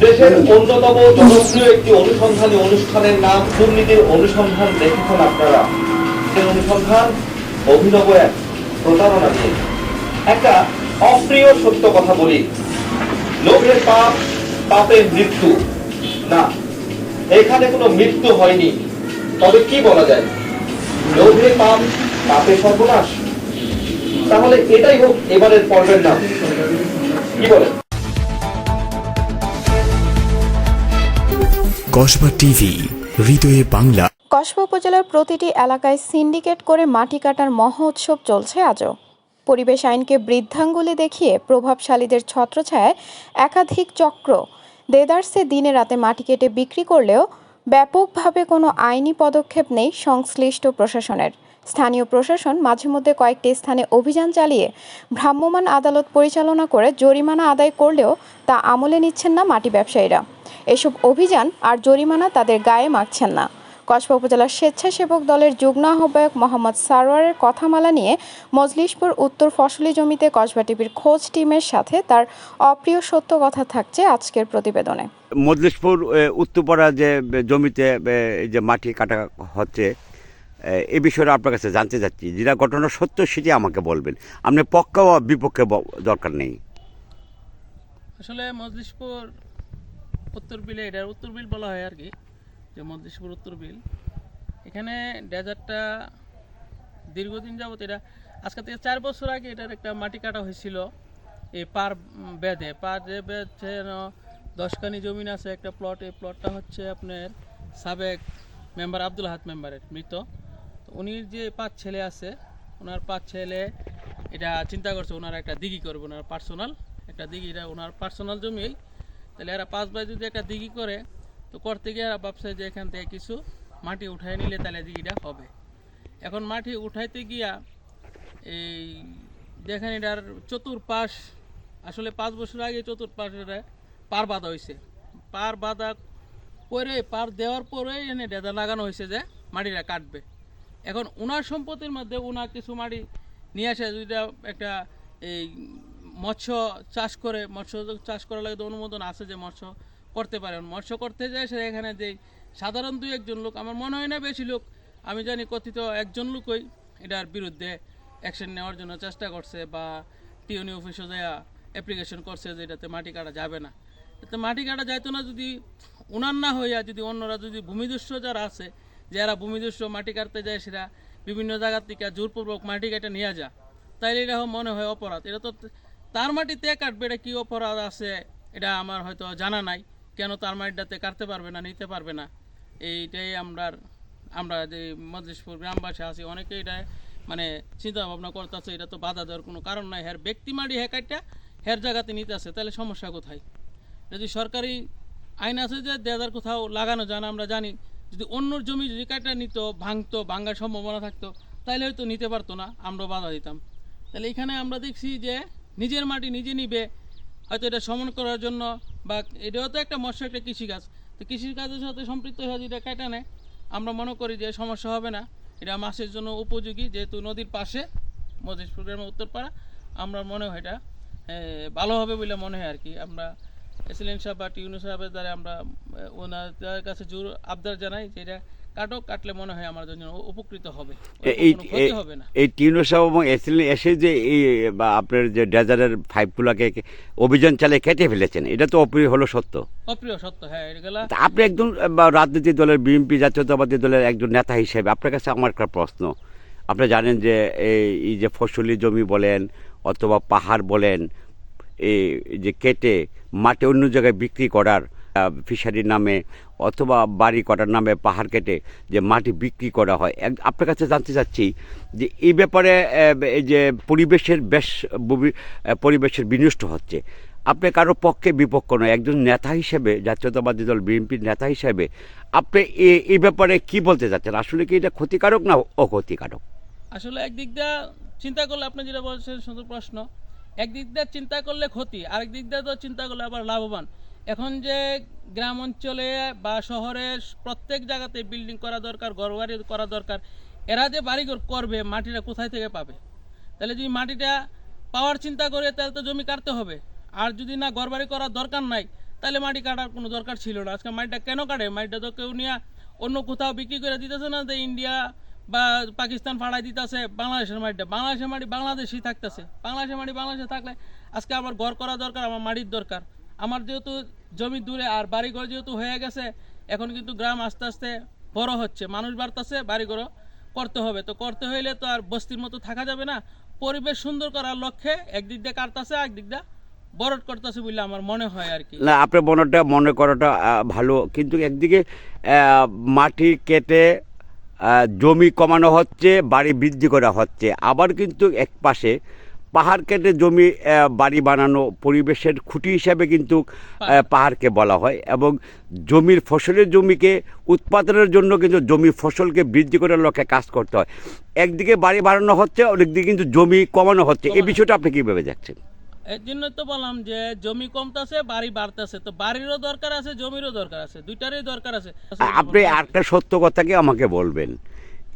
দেশের অন্যতম জনপ্রিয় একটি অনুসন্ধানী অনুষ্ঠানের নাম দুর্নীতির অনুসন্ধান দেখেছেন আপনারা। সেই অনুসন্ধান অভিনব এক প্রতারণা নিয়ে। একটা অপ্রিয় সত্য কথা বলি। লোভের পাপ পাপের মৃত্যু। না, এখানে কোনো মৃত্যু হয়নি। তবে কি বলা যায়? লোভে পাপ, পাপে সর্বনাশ। তাহলে এটাই হোক এবারের পর্বের নাম। কি বলেন? কসবা টিভি, হৃদয়ে বাংলা। কসবা উপজেলার প্রতিটি এলাকায় সিন্ডিকেট করে মাটি কাটার মহোৎসব চলছে আজও। পরিবেশ আইনকে বৃদ্ধাঙ্গুলি দেখিয়ে প্রভাবশালীদের ছত্রছায়ায় একাধিক চক্র। দেদার্সে দিনে রাতে মাটি কেটে বিক্রি করলেও ব্যাপকভাবে কোনো আইনি পদক্ষেপ নেই সংশ্লিষ্ট প্রশাসনের। স্থানীয় প্রশাসন মাঝে মধ্যে কয়েকটি স্থানে অভিযান চালিয়ে ভ্রাম্যমাণ আদালত পরিচালনা করে জরিমানা আদায় করলেও তা আমলে নিচ্ছেন না মাটি ব্যবসায়ীরা। এসব অভিযান আর জরিমানা তাদের গায়ে মাখছেন না। কসবা উপজেলার স্বেচ্ছাসেবক দলের যুগ্ম আহ্বায়ক মোহাম্মদ সারোয়ারের কথামালা নিয়ে মজলিশপুর উত্তর ফসলি জমিতে কসবা টিভির খোঁজ টিমের সাথে তার অপ্রিয় সত্য কথা থাকছে আজকের প্রতিবেদনে। মজলিশপুর উত্তরপাড়া যে জমিতে এই যে মাটি কাটা হচ্ছে এ, বিষয়ে আপনার কাছে জানতে চাচ্ছি যেটা ঘটনা সত্য সেটি আমাকে বলবেন। আপনি পক্ষ বা বিপক্ষে দরকার নেই। আসলে মজলিশপুর উত্তর বিলে, এটার উত্তর বিল বলা হয় আর কি যে মজলিশপুর উত্তর বিল। এখানে ডেজার্টটা দীর্ঘদিন যাবত এটা, আজকে থেকে চার বছর আগে এটার একটা মাটি কাটা হয়েছিল, এই পার বেঁধে। পার যে বেঁধে দশখানি জমিন আছে, একটা প্লট এই প্লটটা হচ্ছে আপনার সাবেক মেম্বার আব্দুল হাত মেম্বারের মৃত। তো উনি যে পাঁচ ছেলে আছে, ওনার পাঁচ ছেলে এটা চিন্তা করছে, ওনার একটা দিঘি করবে, ওনার পার্সোনাল একটা দিঘি, এটা ওনার পার্সোনাল জমি তাহলে এরা পাঁচ বাই যদি একটা দিঘি করে, তো করতে গিয়ে এরা ভাবছে যে এখান থেকে কিছু মাটি উঠায় নিলে তাহলে দিঘিটা হবে। এখন মাটি উঠাইতে গিয়া এই দেখেন এটার চতুর্পাশ, আসলে পাঁচ বছর আগে চতুর্পাশ এটা পার বাঁধা হয়েছে পার বাঁধা করে পার দেওয়ার পরে এনে ডেদা লাগানো হয়েছে যে মাটিটা কাটবে। এখন ওনার সম্পত্তির মধ্যে ওনার কিছু মাটি নিয়ে আসে যেটা একটা এই মৎস্য চাষ করে, মৎস্য চাষ করার লাগে তো অনুমোদন আছে যে মৎস্য করতে পারেন মৎস্য করতে যায় সে এখানে যে সাধারণ দুই একজন লোক, আমার মনে হয় না বেশি লোক, আমি জানি কথিত একজন লোকই এটার বিরুদ্ধে অ্যাকশন নেওয়ার জন্য চেষ্টা করছে বা টিউনি অফিসে দেয়া অ্যাপ্লিকেশন করছে যে এটাতে মাটি কাটা যাবে না। এতে মাটি কাটা যাইতো না যদি উনার না হইয়া যদি অন্যরা যদি ভূমিদস্যু যারা আছে, যারা ভূমিদস্যু মাটি কাটতে যায় সেটা বিভিন্ন জায়গার থেকে জোরপূর্বক মাটি কেটে নিয়ে যা, তাইলে এটা মনে হয় অপরাধ। এটা তো তার মাটিতে কাটবে, এটা কী অপরাধ আছে এটা আমার হয়তো জানা নাই। কেন তার মাটিটাতে কাটতে পারবে না, নিতে পারবে না? এইটাই আমরা আমরা যে মজলিশপুর গ্রামবাসী আছি, অনেকে এটা মানে চিন্তা ভাবনা করতেছে, এটা তো বাধা দেওয়ার কোনো কারণ নাই। হ্যার ব্যক্তি মাটি হ্যাঁ কাটটা হের জায়গাতে নিতে আছে তাহলে সমস্যা কোথায়? যদি সরকারি আইন আছে যে দেদার কোথাও লাগানো যায় না, আমরা জানি, যদি অন্য জমি যদি কাটা নিত, ভাঙতো, ভাঙার সম্ভাবনা থাকতো, তাহলে হয়তো নিতে পারতো না আমরা বাধা দিতাম। তাহলে এখানে আমরা দেখছি যে নিজের মাটি নিজে নিবে হয়তো এটা সমন করার জন্য বা এটাও তো একটা মৎস্য একটা কৃষিকাজ। তো কৃষিকাজের সাথে সম্পৃক্ত হয়ে যেটা কাটা নেয় আমরা মনে করি যে সমস্যা হবে না। এটা মাছের জন্য উপযোগী যেহেতু নদীর পাশে মধুসপুর গ্রামের উত্তরপাড়া আমরা মনে হয় এটা ভালো হবে বলে মনে হয় আর কি। আমরা এসিলেন সাহেব বা টিউনু সাহেবের দ্বারা আমরা এ, ওনাদের কাছে জোর আবদার জানাই যে এটা কাটক কাটলে মনে হয় আমাদের জন্য উপকৃত হবে। এই কোনো হবে না। এই টিউনো এবং এসিলেন এসে যে এই বা আপনার যে ডেজার্টের পাইপগুলোকে অভিযান চালিয়ে কেটে ফেলেছেন এটা তো অপ্রিয় হলো সত্য। অপ্রিয় সত্য হ্যাঁ এগুলা আপনি একজন বা রাজনীতি দলের বিএনপি জাতীয়তাবাদী দলের একজন নেতা হিসেবে আপনার কাছে আমার একটা প্রশ্ন। আপনি জানেন যে এই এই যে ফসলি জমি বলেন অথবা পাহাড় বলেন এই যে কেটে মাটি অন্য জায়গায় বিক্রি করার ফিশারির নামে অথবা বাড়ি করার নামে পাহাড় কেটে যে মাটি বিক্রি করা হয়। আপনার কাছে জানতে চাচ্ছি যে এই ব্যাপারে এই যে পরিবেশের বেশ পরিবেশের বিনষ্ট হচ্ছে। আপনি কারও পক্ষে বিপক্ষ নয়, একজন নেতা হিসেবে, জাতীয়তাবাদী দল বিএনপির নেতা হিসেবে আপনি এই ব্যাপারে কি বলতে চাচ্ছেন? আসলে কি এটা ক্ষতিকারক না অক্ষতিকারক? আসলে একদিক দিয়ে চিন্তা করলে আপনি যেটা বলছেন সুন্দর প্রশ্ন। একদিক দিয়ে চিন্তা করলে ক্ষতি আরেক দিক দিয়ে তো চিন্তা করলে আবার লাভবান। এখন যে গ্রাম অঞ্চলে বা শহরের প্রত্যেক জায়গাতে বিল্ডিং করা দরকার, ঘরবাড়ি করা দরকার, এরা যে বাড়িঘর করবে, মাটিটা কোথায় থেকে পাবে? তাহলে যদি মাটিটা পাওয়ার চিন্তা করে, তাহলে তো জমি কাটতে হবে। আর যদি না ঘরবাড়ি করার দরকার নাই, তাহলে মাটি কাটার কোনো দরকার ছিল না। আজকে মাটিটা কেন কাটে? মাটিটা তো কেউ নিয়ে অন্য কোথাও বিক্রি করে দিতেছে না যে ইন্ডিয়া বা পাকিস্তান ফাড়াই দিতেছে বাংলাদেশের মাটিটা। বাংলাদেশের মাটি বাংলাদেশই থাকতেছে। বাংলাদেশের মাটি বাংলাদেশে থাকলে আজকে আমার ঘর করা দরকার আমার মাটির দরকার। আমার যেহেতু জমি দূরে আর বাড়িঘর যেহেতু হয়ে গেছে, এখন কিন্তু গ্রাম আস্তে আস্তে বড় হচ্ছে। মানুষ বাড়তেছে, বাড়িঘরও করতে হবে। তো করতে হইলে তো আর বস্তির মতো থাকা যাবে না। পরিবেশ সুন্দর করার লক্ষ্যে একদিক দিয়ে কাটতেছে একদিক দিয়ে বরট করতেছে বলে আমার মনে হয় আর কি। না, আপনার মনেটা মনে করাটা ভালো। কিন্তু একদিকে মাটি কেটে জমি কমানো হচ্ছে, বাড়ি বৃদ্ধি করা হচ্ছে। আবার কিন্তু এক পাশে পাহাড় কেটে জমি বাড়ি বানানো পরিবেশের খুঁটি হিসাবে কিন্তু পাহাড়কে বলা হয় এবং জমির ফসলের জমিকে উৎপাদনের জন্য কিন্তু জমি ফসলকে বৃদ্ধি করার লক্ষ্যে কাজ করতে হয়। একদিকে বাড়ি বানানো হচ্ছে অনেকদিকে কিন্তু জমি কমানো হচ্ছে। এই বিষয়টা আপনি কীভাবে যাচ্ছেন এর জন্য তো বললাম যে জমি কমতেছে বাড়ি বাড়তেছে। তো বাড়িরও দরকার আছে জমিরও দরকার আছে। দুইটারই দরকার আছে। আপনি আরেকটা সত্য কথাকে আমাকে বলবেন?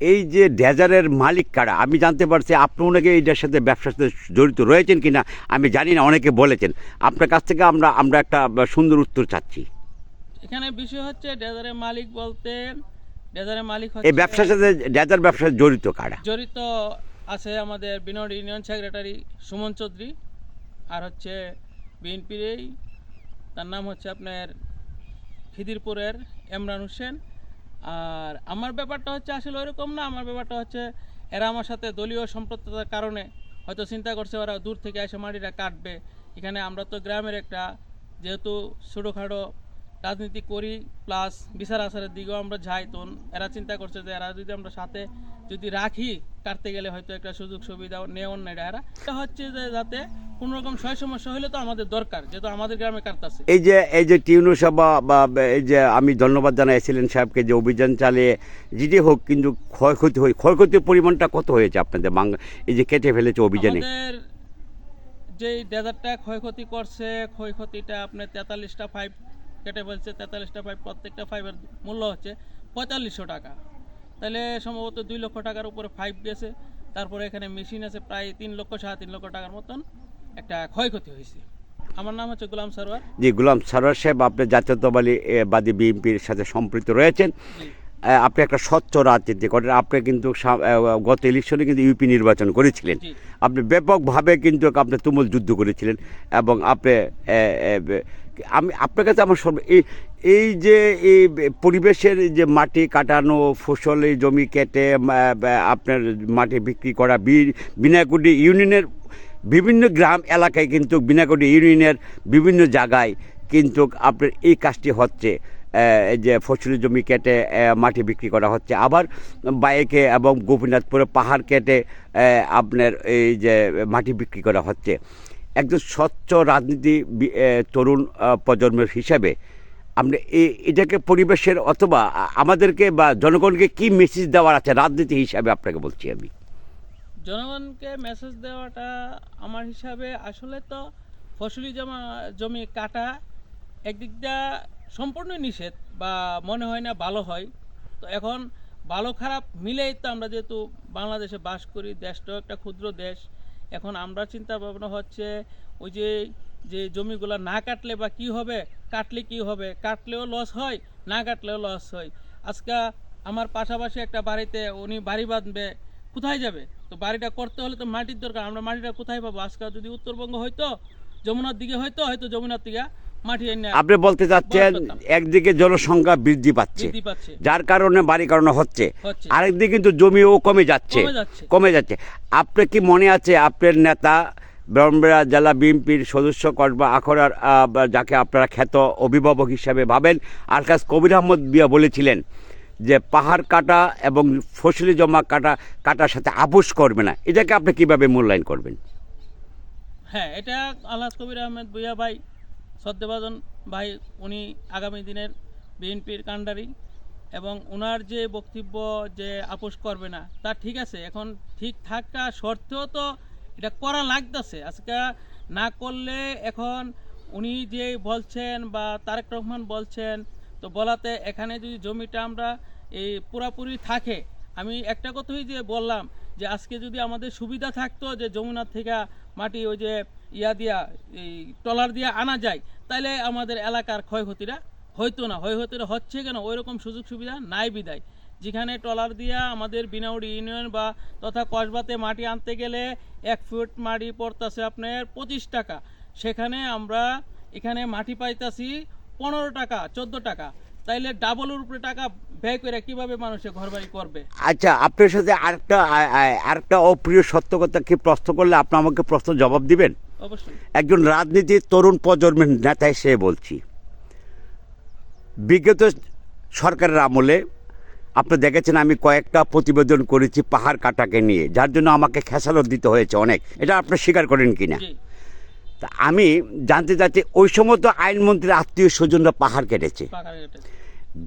এই যে ডেজারের মালিক কারা? আমি জানতে পারছি আপনি ওনাকে এইটার সাথে ব্যবসার সাথে জড়িত রয়েছেন কিনা? আমি জানি না অনেকে বলেছেন। আপনার কাছ থেকে আমরা আমরা একটা সুন্দর উত্তর চাচ্ছি। এখানে বিষয় হচ্ছে ডেজারের মালিক বলতে ডেজারের মালিক এই ব্যবসার সাথে ডেজার ব্যবসার জড়িত কারা? জড়িত আছে আমাদের বিনোদ ইউনিয়ন সেক্রেটারি সুমন চৌধুরী আর হচ্ছে বিএনপির তার নাম হচ্ছে আপনার খিদিরপুরের এমরান হোসেন। আর আমার ব্যাপারটা হচ্ছে আসলে ওইরকম না, আমার ব্যাপারটা হচ্ছে এরা আমার সাথে দলীয় সম্পৃক্ততার কারণে হয়তো চিন্তা করছে ওরা দূর থেকে এসে মাটিটা কাটবে। এখানে আমরা তো গ্রামের একটা যেহেতু ছোটোখাটো রাজনীতি করি প্লাস বিচার আচারের দিকেও আমরা যাই, তো এরা চিন্তা করছে যে এরা যদি আমরা সাথে যদি রাখি কাটতে গেলে হয়তো একটা সুযোগ সুবিধা নেওয়া না এরা এটা হচ্ছে যে যাতে কোনো রকম সয় সমস্যা হলে তো আমাদের দরকার যেহেতু আমাদের গ্রামে কাটতেছে। এই যে এই যে টিউনু সভা বা এই যে আমি ধন্যবাদ জানাই এসিলেন সাহেবকে যে অভিযান চালিয়ে যেটি হোক কিন্তু ক্ষয়ক্ষতি হয় ক্ষয়ক্ষতির পরিমাণটা কত হয়েছে আপনাদের বাংলা এই যে কেটে ফেলেছে অভিযানে? যে ডেজার্টটা ক্ষয়ক্ষতি করছে ক্ষয়ক্ষতিটা আপনার তেতাল্লিশটা পাইপ কেটে ফেলছে তেতাল্লিশটা পাইপ প্রত্যেকটা পাইপের মূল্য হচ্ছে পঁয়তাল্লিশশো টাকা। তাহলে সম্ভবত দুই লক্ষ টাকার উপরে ফাইভ গেছে তারপরে এখানে মেশিন আছে প্রায় তিন লক্ষ সাড়ে তিন লক্ষ টাকার মতন একটা ক্ষয়ক্ষতি হয়েছে। আমার নাম হচ্ছে গোলাম সরোয়ার যে গুলাম সারোয়ার সাহেব আপনি জাতীয়তাবাদী বিএনপির সাথে সম্পৃক্ত রয়েছেন। আপনি একটা স্বচ্ছ রাজনীতি করেন। আপনি কিন্তু গত ইলেকশনে কিন্তু ইউপি নির্বাচন করেছিলেন। আপনি ব্যাপকভাবে কিন্তু আপনি তুমুল যুদ্ধ করেছিলেন এবং আপনি আমি, আপনার কাছে আমার সর্ব, এই এই যে, এই পরিবেশের যে মাটি কাটানো, ফসল, এই জমি কেটে আপনার মাটি বিক্রি করা বিনাকুটি ইউনিয়নের বিভিন্ন গ্রাম এলাকায় কিন্তু বিনাকুটি ইউনিয়নের বিভিন্ন জায়গায় কিন্তু আপনার এই কাজটি হচ্ছে যে ফসলি জমি কেটে মাটি বিক্রি করা হচ্ছে। আবার বাইকে এবং গোপীনাথপুরে পাহাড় কেটে আপনার এই যে মাটি বিক্রি করা হচ্ছে। একজন স্বচ্ছ রাজনীতি তরুণ প্রজন্মের হিসাবে আমরা এটাকে পরিবেশের অথবা আমাদেরকে বা জনগণকে কি মেসেজ দেওয়ার আছে? রাজনীতি হিসাবে আপনাকে বলছি আমি। জনগণকে মেসেজ দেওয়াটা আমার হিসাবে আসলে তো ফসলি জমা, জমি কাটা একদিক দিয়ে সম্পূর্ণ নিষেধ বা মনে হয় না ভালো হয়। তো এখন ভালো খারাপ মিলেই তো আমরা যেহেতু বাংলাদেশে বাস করি দেশটাও একটা ক্ষুদ্র দেশ। এখন আমরা চিন্তা ভাবনা হচ্ছে ওই যে যে জমিগুলো না কাটলে বা কি হবে, কাটলে কি হবে? কাটলেও লস হয়, না কাটলেও লস হয়। আজকে আমার পাশাপাশি একটা বাড়িতে উনি বাড়ি বাঁধবে, কোথায় যাবে? তো বাড়িটা করতে হলে তো মাটির দরকার, আমরা মাটিটা কোথায় পাবো? আজকে যদি উত্তরবঙ্গ হয়তো যমুনার দিকে হয়তো হয়তো যমুনার দিকে আপনি বলতে চাচ্ছেন একদিকে জনসংখ্যা বৃদ্ধি পাচ্ছে যার কারণে বাড়ি কারণে হচ্ছে। আরেকদিকে কিন্তু জমিও কমে যাচ্ছে কমে যাচ্ছে। আপনি কি মনে আছে আপনার নেতা ব্রহ্মরা জেলা বিএনপির সদস্য কসবা আখড়ার যাকে আপনারা খ্যাত অভিভাবক হিসাবে ভাবেন আলকাস কবির আহমদ বিয়া বলেছিলেন যে পাহাড় কাটা এবং ফসলি জমা কাটা কাটার সাথে আপোষ করবে না। এটাকে আপনি কীভাবে মূল্যায়ন করবেন? হ্যাঁ এটা আল্লাহ কবির আহমেদ ভাই সদ্যবাদন ভাই, উনি আগামী দিনের বিএনপির কাণ্ডারি এবং ওনার যে বক্তব্য যে আপোষ করবে না, তা ঠিক আছে, এখন ঠিক থাকা সত্ত্বেও তো এটা করা লাগতেছে। আজকে না করলে এখন উনি যে বলছেন বা তারেক রহমান বলছেন, তো বলাতে এখানে যদি জমিটা আমরা এই পুরাপুরি থাকে, আমি একটা কথাই যে বললাম যে আজকে যদি আমাদের সুবিধা থাকতো যে যমুনার থেকে মাটি ওই যে ইয়া দিয়া, এই ট্রলার দিয়ে আনা যায় তাহলে আমাদের এলাকার ক্ষয়ক্ষতিটা হইতো না। ক্ষয়ক্ষতিটা হচ্ছে কেন? ওই রকম সুযোগ সুবিধা নাই বিদায় যেখানে ট্রলার দিয়া আমাদের বিনাউড়ি ইউনিয়ন বা তথা কসবাতে মাটি আনতে গেলে এক ফুট মাটি পড়তেছে আপনার পঁচিশ টাকা। সেখানে আমরা এখানে মাটি পাইতাছি পনেরো টাকা, চোদ্দ টাকা। তাইলে ডাবলের উপরে টাকা ব্যয় করে কীভাবে মানুষে ঘরবাড়ি করবে? আচ্ছা আপনার সাথে আরেকটা আরেকটা অপ্রিয় সত্য কথা কি প্রশ্ন করলে আপনি আমাকে প্রশ্ন জবাব দিবেন? একজন রাজনীতির তরুণ প্রজন্মের নেতা হিসেবে বলছি বিগত সরকারের আমলে আপনি দেখেছেন আমি কয়েকটা প্রতিবেদন করেছি পাহাড় কাটাকে নিয়ে যার জন্য আমাকে খেসালত দিতে হয়েছে অনেক। এটা আপনি স্বীকার করেন কিনা? জি। তা আমি জানতে চাচ্ছি ওই সময় তো আইনমন্ত্রীর আত্মীয় স্বজনরা পাহাড় কেটেছে।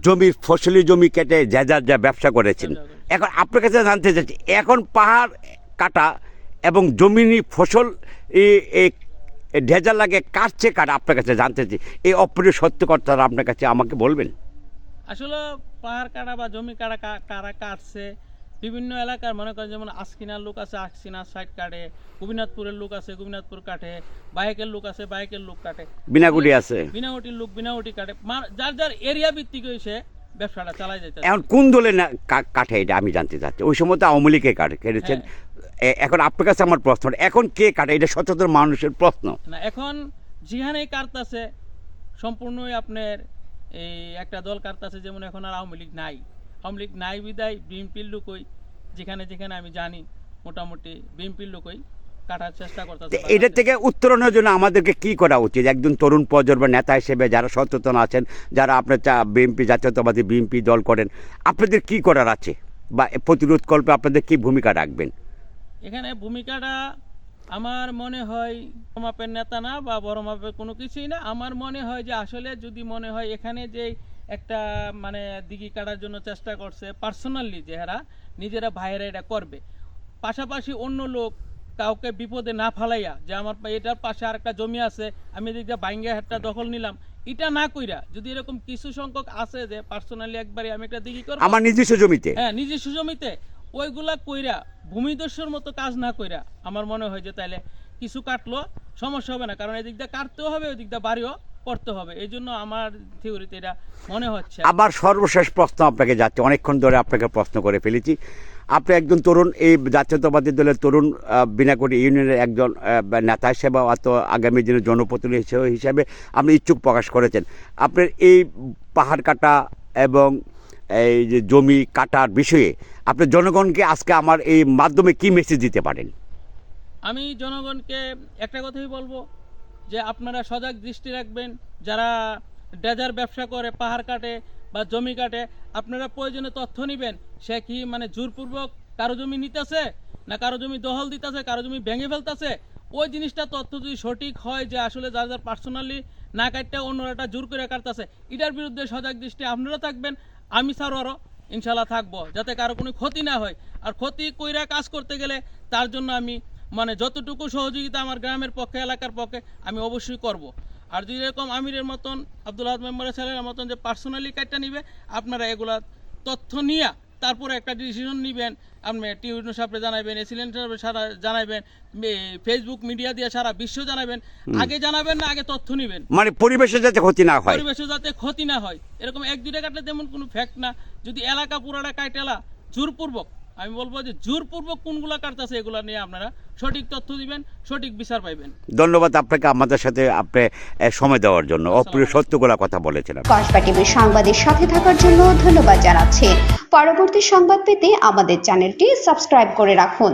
জমির ফসলি জমি কেটে যা যা যা ব্যবসা করেছেন। এখন আপনার কাছে জানতে চাচ্ছি এখন পাহাড় কাটা এবং জমিনি ফসল ঢেজা লাগে কাটছে কাটা আপনার কাছে জানতে চাই। এই অপ্রিয় সত্য কথাটা আপনার কাছে আমাকে বলবেন? আসলে পাহাড় কাটা বা জমি কাটা কারা কাটছে বিভিন্ন এলাকার মনে করেন যেমন আসকিনার লোক আছে আস্কিনার সাইড কাটে গোবিনাথপুরের লোক আছে গোবিনাথপুর কাটে বাইকের লোক আছে বাইকের লোক কাটে। বিনাগুড়ি আছে। বিনাউটির লোক বিনাউটি কাটে। যার যার এরিয়া ভিত্তিক সে ব্যবসাটা চালাই যাইতে এখন কোন দলে না কাটে এটা আমি জানতে চাচ্ছি। ওই সময় তো আওয়ামী লীগে কাটে কেটেছেন। এ- এখন আপনার কাছে আমার প্রশ্ন। এখন কে কাটে? এটা সচেতন মানুষের প্রশ্ন। না এখন যেখানেই কাটতাছে সম্পূর্ণই আপনার এই একটা দল কাটতাছে যেমন এখন আর আওয়ামী লীগ নাই। আওয়ামী লীগ নাই বিদায় বিএনপির লোকই যেখানে যেখানে আমি জানি মোটামুটি বিএনপির লোকই কাটার চেষ্টা করতেছে। এটা থেকে উত্তরণের জন্য আমাদেরকে কি করা উচিত? একজন তরুণ প্রজন্মের নেতা হিসেবে যারা সচেতন আছেন যারা আপনার চা বিএনপি জাতীয়তাবাদী বিএনপি দল করেন আপনাদের কি করার আছে? বা এ প্রতিরোধ কল্পে আপনাদের কি ভূমিকা রাখবেন? এখানে ভূমিকাটা আমার মনে হয় মাপের নেতা না বা বড় মাপের কোনো কিছুই না। আমার মনে হয় যে আসলে যদি মনে হয় এখানে যে একটা মানে দিঘি কাটার জন্য চেষ্টা করছে পার্সোনালি যারা নিজেরা ভাইয়েরা এটা করবে। পাশাপাশি অন্য লোক কাউকে বিপদে না ফালাইয়া যে আমার এটার পাশে আর একটা জমি আছে আমি এদিক দিয়ে বাইঙ্গা হাটটা দখল নিলাম এটা না কইরা যদি এরকম কিছু সংখ্যক আছে যে পার্সোনালি একবারে আমি একটা দিঘি করব। আমার নিজস্ব জমিতে? হ্যাঁ নিজস্ব জমিতে। ওইগুলা কইরা ভূমিদস্যুর মতো কাজ না কইরা আমার মনে হয় যে তাইলে কিছু কাটলো সমস্যা হবে না। কারণ এদিক দিয়ে কাটতেও হবে ওই দিয়ে বাড়িও করতে হবে। এই জন্য আমার থিওরিতে এটা মনে হচ্ছে আবার সর্বশেষ প্রশ্ন আপনাকে যাচ্ছে। অনেকক্ষণ ধরে আপনাকে প্রশ্ন করে ফেলেছি। আপনি একজন তরুণ এই জাতীয়তাবাদী দলের তরুণ আহ, বিনাকড়ি ইউনিয়নের একজন নেতা হিসেবে অত আগামী দিনের জনপ্রতিনিধি হিসাবে আপনি ইচ্ছুক প্রকাশ করেছেন। আপনার এই পাহাড় কাটা এবং এই যে জমি কাটার বিষয়ে আপনি জনগণকে আজকে আমার এই মাধ্যমে কি মেসেজ দিতে পারেন? আমি জনগণকে একটা কথাই বলব যে আপনারা সজাগ দৃষ্টি রাখবেন। যারা ডেজার ব্যবসা করে, পাহাড় কাটে বা জমি কাটে, আপনারা প্রয়োজনে তথ্য নেবেন। সে কি মানে জোরপূর্বক কারও জমি নিতেছে না কারও জমি দহল দিতেছে, কারও জমি ভেঙে ফেলতেছে? ওই জিনিসটা তথ্য যদি সঠিক হয় যে আসলে যার যার পার্সোনালি না কাটতে, অন্যরা একটা জোর করে কাটতেছে, এটার বিরুদ্ধে সজাগ দৃষ্টি আপনারা থাকবেন। আমি স্যারও ইনশাল্লাহ থাকব, যাতে কারও কোনো ক্ষতি না হয় আর ক্ষতি কইরা কাজ করতে গেলে তার জন্য আমি মানে যতটুকু সহযোগিতা আমার গ্রামের পক্ষে, এলাকার পক্ষে, আমি অবশ্যই করব। আর যদি এরকম আমিরের মতন, আব্দুল আহাদ মেম্বারের ছেলের মতন যে পার্সোনালি কার্ডটা নিবে, আপনারা এগুলা তথ্য নিয়ে তারপরে একটা ডিসিশন নেবেন। আপনি টিউনো সাপে জানাবেন এসিলেন্ট সারা জানাবেন ফেসবুক মিডিয়া দিয়ে সারা বিশ্ব জানাবেন আগে জানাবেন না আগে তথ্য নেবেন। মানে পরিবেশে যাতে ক্ষতি না হয়। পরিবেশে যাতে ক্ষতি না হয়। এরকম এক দুইটা কাটলে তেমন কোনো ফ্যাক্ট না। যদি এলাকা পুরাটা কাটেলা জোরপূর্বক আমি বলব যে জোরপূর্বক কোনগুলো কাটতেছে এগুলো নিয়ে আপনারা সঠিক তথ্য দিবেন সঠিক বিচার পাইবেন। ধন্যবাদ আপনাকে আমাদের সাথে আপনি সময় দেওয়ার জন্য। অপ্রিয় সত্যগুলা কথা বলেছেন আপনি। কসবা টিভির সংবাদের সাথে থাকার জন্য ধন্যবাদ জানাচ্ছি। পরবর্তী সংবাদ পেতে আমাদের চ্যানেলটি সাবস্ক্রাইব করে রাখুন।